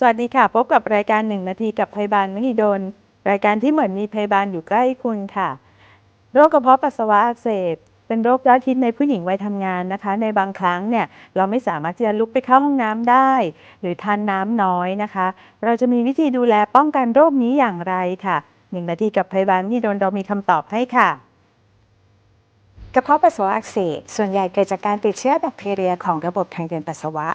สวัสดีค่ะ พบกับรายการ1นาทีกับพยาบาลมหิดล รายการที่เหมือนมีพยาบาลอยู่ใกล้คุณค่ะ โรคกระเพาะปัสสาวะอักเสบเป็นโรคยอดฮิตในผู้หญิงวัยทำงานนะคะ ในบางครั้งเนี่ยเราไม่สามารถที่จะลุกไปเข้าห้องน้ำได้ หรือทานน้ำน้อยนะคะ เราจะมีวิธีดูแลป้องกันโรคนี้อย่างไรค่ะ1นาทีกับพยาบาลมหิดลเรามีคำตอบให้ค่ะ กระเพาะปัสสาวะอักเสบส่วนใหญ่เกิดจากการติดเชื้อแบคทีเรียของระบบทางเดินปัสสาวะ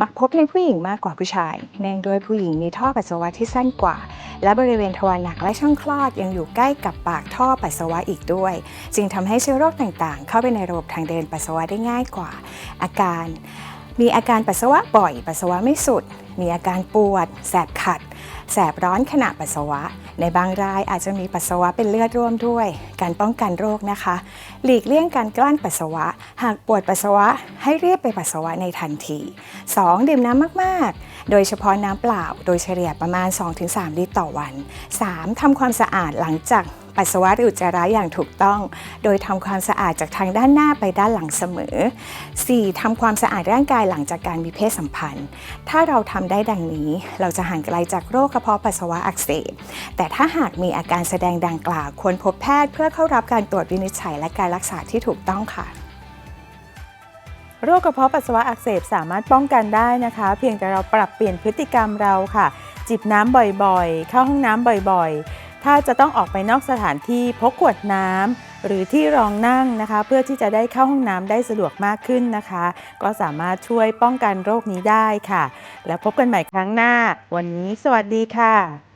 มักพบในผู้หญิงมากกว่าผู้ชาย เนื่องด้วยผู้หญิงมีท่อปัสสาวะที่สั้นกว่า และบริเวณทวารหนักและช่องคลอดยังอยู่ใกล้กับปากท่อปัสสาวะอีกด้วย จึงทำให้เชื้อโรคต่างๆ เข้าไปในระบบทางเดินปัสสาวะได้ง่ายกว่า อาการ มีอาการปัสสาวะบ่อย ปัสสาวะไม่สุด มีอาการปวด แสบขัด แสบร้อนขณะปัสสาวะ ในบางรายอาจจะมีปัสสาวะเป็นเลือดร่วมด้วย การป้องกันโรคนะคะ หลีกเลี่ยงการกลั้นปัสสาวะ หากปวดปัสสาวะให้รีบไปปัสสาวะในทันที 2. ดื่มน้ำมากๆ โดยเฉพาะน้ำเปล่า โดยเฉลี่ยประมาณ 2-3 ลิตรต่อวัน 3. ทำความสะอาดหลังจากปัสสาวะหรืออุจจาระอย่างถูกต้อง โดยทำความสะอาดจากทางด้านหน้าไปด้านหลังเสมอ 4. ทำความสะอาดร่างกายหลังจากการมีเพศสัมพันธ์ ถ้าเราทำได้ดังนี้ เราจะห่างไกลจากโรคระเพาะปัสสาวะอักเสบ แต่ถ้าหากมีอาการแสดงดังกล่าวควรพบแพทย์เพื่อเข้ารับการตรวจวินิจฉัยและการรักษาที่ถูกต้องค่ะโรคกระเพาะปัสสาวะอักเสบสามารถป้องกันได้นะคะ เพียงแต่เราปรับเปลี่ยนพฤติกรรมเราค่ะ จิบน้ำบ่อยๆ เข้าห้องน้ำบ่อยๆ ถ้าจะต้องออกไปนอกสถานที่พกขวดน้ำ หรือที่รองนั่งนะคะ เพื่อที่จะได้เข้าห้องน้ำได้สะดวกมากขึ้นนะคะ ก็สามารถช่วยป้องกันโรคนี้ได้ค่ะ แล้วพบกันใหม่ครั้งหน้า วันนี้สวัสดีค่ะ